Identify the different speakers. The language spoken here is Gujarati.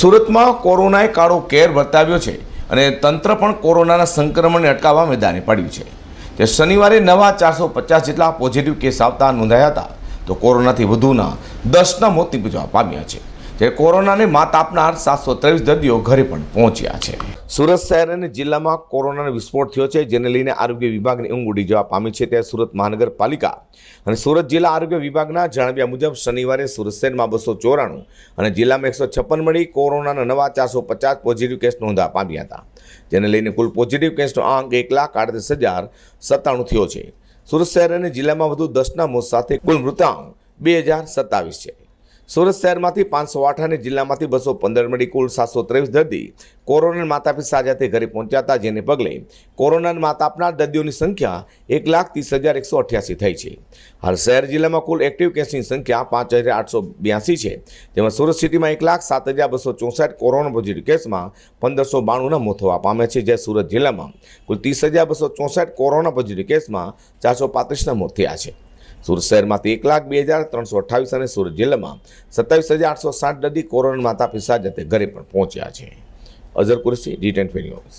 Speaker 1: સુરતમાં કોરોનાએ કાળો કેર વર્તાવ્યો છે અને તંત્ર પણ કોરોનાના સંક્રમણને અટકાવવા મેદાને પડ્યું છે. તે શનિવારે નવા ચારસો પચાસ જેટલા પોઝિટિવ કેસ આવતા નોંધાયા હતા. તો કોરોનાથી વધુના દસના મોત નિપજવા પામ્યા છે. જ્યારે કોરોનાને માત આપનાર સાતસો ત્રેવીસ દર્દીઓ ઘરે પણ પહોંચ્યા છે. સુરત શહેર અને જિલ્લામાં કોરોનાનો વિસ્ફોટ થયો છે, જેને લઈને આરોગ્ય વિભાગની ઊંઘ ઉડી જવા પામી છે. ત્યારે સુરત મહાનગરપાલિકા અને સુરત જિલ્લા આરોગ્ય વિભાગના જણાવ્યા મુજબ શનિવારે સુરત શહેરમાં બસો ચોરાણું અને જિલ્લામાં એકસો છપ્પન મળી કોરોનાના નવા ચારસો પચાસ પોઝિટિવ કેસ નોંધવા પામ્યા હતા. જેને લઈને કુલ પોઝિટિવ કેસનો આંક એક લાખ આડત્રીસ હજાર સત્તાણું થયો છે. સુરત શહેર અને જિલ્લામાં વધુ દસના મોત સાથે કુલ મૃતાંક બે હજાર સત્તાવીસ છે. સુરત શહેરમાંથી પાંચસો આઠ અને જિલ્લામાંથી બસો પંદર મળી કુલ સાતસો ત્રેવીસ દર્દી કોરોના માતાપી સાજાથી ઘરે પહોંચ્યા હતા, જેને પગલે કોરોનાને માતા આપનાર દર્દીઓની સંખ્યા એક લાખ ત્રીસ હજાર એકસો અઠ્યાસી થઈ છે. હાલ શહેર જિલ્લામાં કુલ એક્ટિવ કેસની સંખ્યા પાંચ હજાર આઠસો બ્યાસી છે. જેમાં સુરત સિટીમાં એક લાખ સાત હજાર બસો ચોસઠ કોરોના પોઝિટિવ કેસમાં પંદરસો બાણુંના મોત થવા પામ્યા છે, જ્યારે સુરત જિલ્લામાં કુલ ત્રીસ હજાર બસો ચોસઠ કોરોના પોઝિટિવ કેસમાં ચારસો પાંત્રીસના મોત થયા છે. સુરત શહેરમાંથી એક લાખ બે હજાર ત્રણસો અઠ્ઠાવીસ અને સુરત જિલ્લામાં સત્તાવીસ હજાર આઠસો સાત દર્દી કોરોના માતા પિતા જતે ઘરે પણ પહોંચ્યા છે. Azhar Qureshi D ten